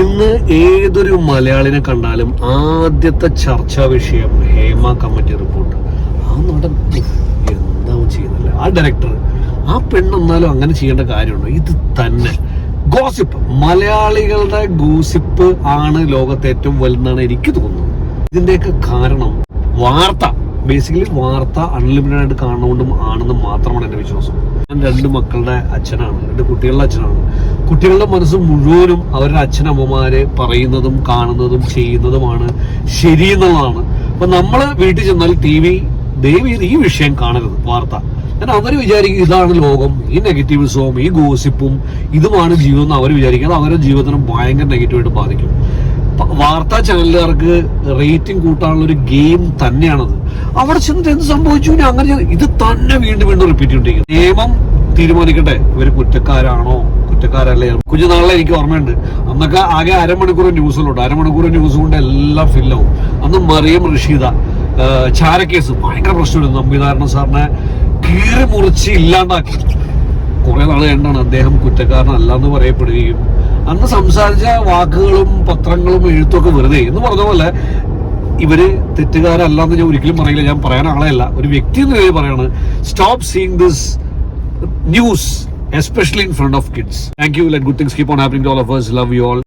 ഇന്ന് ഏതൊരു മലയാളിനെ കണ്ടാലും ആദ്യത്തെ ചർച്ചാ വിഷയം ഹേമ കമ്മിറ്റി റിപ്പോർട്ട്. ആ നടൻ എന്താ ചെയ്യുന്നില്ല? ആ ഡയറക്ടർ ആ പെണ്ണെന്നാലും അങ്ങനെ ചെയ്യേണ്ട കാര്യമുണ്ടോ? ഇത് തന്നെ. ഗോസിപ്പ് മലയാളികളുടെ ഗോസിപ്പ് ആണ് ലോകത്തെ ഏറ്റവും വലുതെന്നാണ് എനിക്ക് തോന്നുന്നത്. ഇതിന്റെയൊക്കെ കാരണം വാർത്ത. ബേസിക്കലി വാർത്ത അൺലിമിറ്റഡ് ആയിട്ട് കാണുന്നതുകൊണ്ടും ആണെന്ന് മാത്രമാണ് എന്റെ വിശ്വാസം. ഞാൻ രണ്ട് മക്കളുടെ അച്ഛനാണ് രണ്ട് കുട്ടികളുടെ അച്ഛനാണ്. കുട്ടികളുടെ മനസ്സ് മുഴുവനും അവരുടെ അച്ഛനമ്മമാരെ പറയുന്നതും കാണുന്നതും ചെയ്യുന്നതുമാണ് ശരിയെന്നുള്ളതാണ് അപ്പൊ നമ്മൾ വീട്ടിൽ ചെന്നാൽ ടി വി ചെയ്ത് ഈ വിഷയം കാണരുത് വാർത്ത. കാരണം അവർ വിചാരിക്കും ഇതാണ് ലോകം ഈ നെഗറ്റീവ്സും ഈ ഗോസിപ്പും ഇതുമാണ് ജീവിതം എന്ന് അവർ വിചാരിക്കും. അത് അവരുടെ ജീവിതത്തിന് ഭയങ്കര നെഗറ്റീവായിട്ട് ബാധിക്കും. വാർത്താ ചാനലുകാർക്ക് റേറ്റിംഗ് കൂട്ടാനുള്ള ഒരു ഗെയിം തന്നെയാണത്. അവിടെ ചെന്നിട്ട് എന്ത് സംഭവിച്ചു? അങ്ങനെ ഇത് തന്നെ വീണ്ടും വീണ്ടും റിപ്പീറ്റ് ചെയ്തിരിക്കും നിയമം തീരുമാനിക്കട്ടെ. ഇവർ കുറ്റക്കാരാണോ? കുറ്റക്കാരല്ലേ കുഞ്ഞു നാളെ എനിക്ക് ഓർമ്മയുണ്ട്. അന്നൊക്കെ ആകെ അരമണിക്കൂർ ന്യൂസിലുണ്ട്. അരമണിക്കൂർ ന്യൂസ് കൊണ്ട് എല്ലാം ഫില്ലാവും അന്ന് മറിയം റഷീദ ചാരക്കേസ് ഭയങ്കര പ്രശ്നമായിരുന്നു. നമ്പിധാരണ സാറിനെ കീറി മുറിച്ച് ഇല്ലാണ്ടാക്കി. കുറെ നാൾ കഴിഞ്ഞാണ് അദ്ദേഹം കുറ്റക്കാരനല്ല എന്ന് പറയപ്പെടുകയും അന്ന് സംസാരിച്ച വാക്കുകളും പത്രങ്ങളും എഴുത്തൊക്കെ വെറുതെ. എന്ന് പറഞ്ഞ പോലെ ഇവർ തെറ്റുകാരല്ല എന്ന് ഞാൻ ഒരിക്കലും പറയില്ല. ഞാൻ പറയാൻ ആളെയല്ല ഒരു വ്യക്തി എന്ന നിലയിൽ പറയാണ് stop seeing this news especially in front of kids thank you let good things keep on happening to all of us. Love you all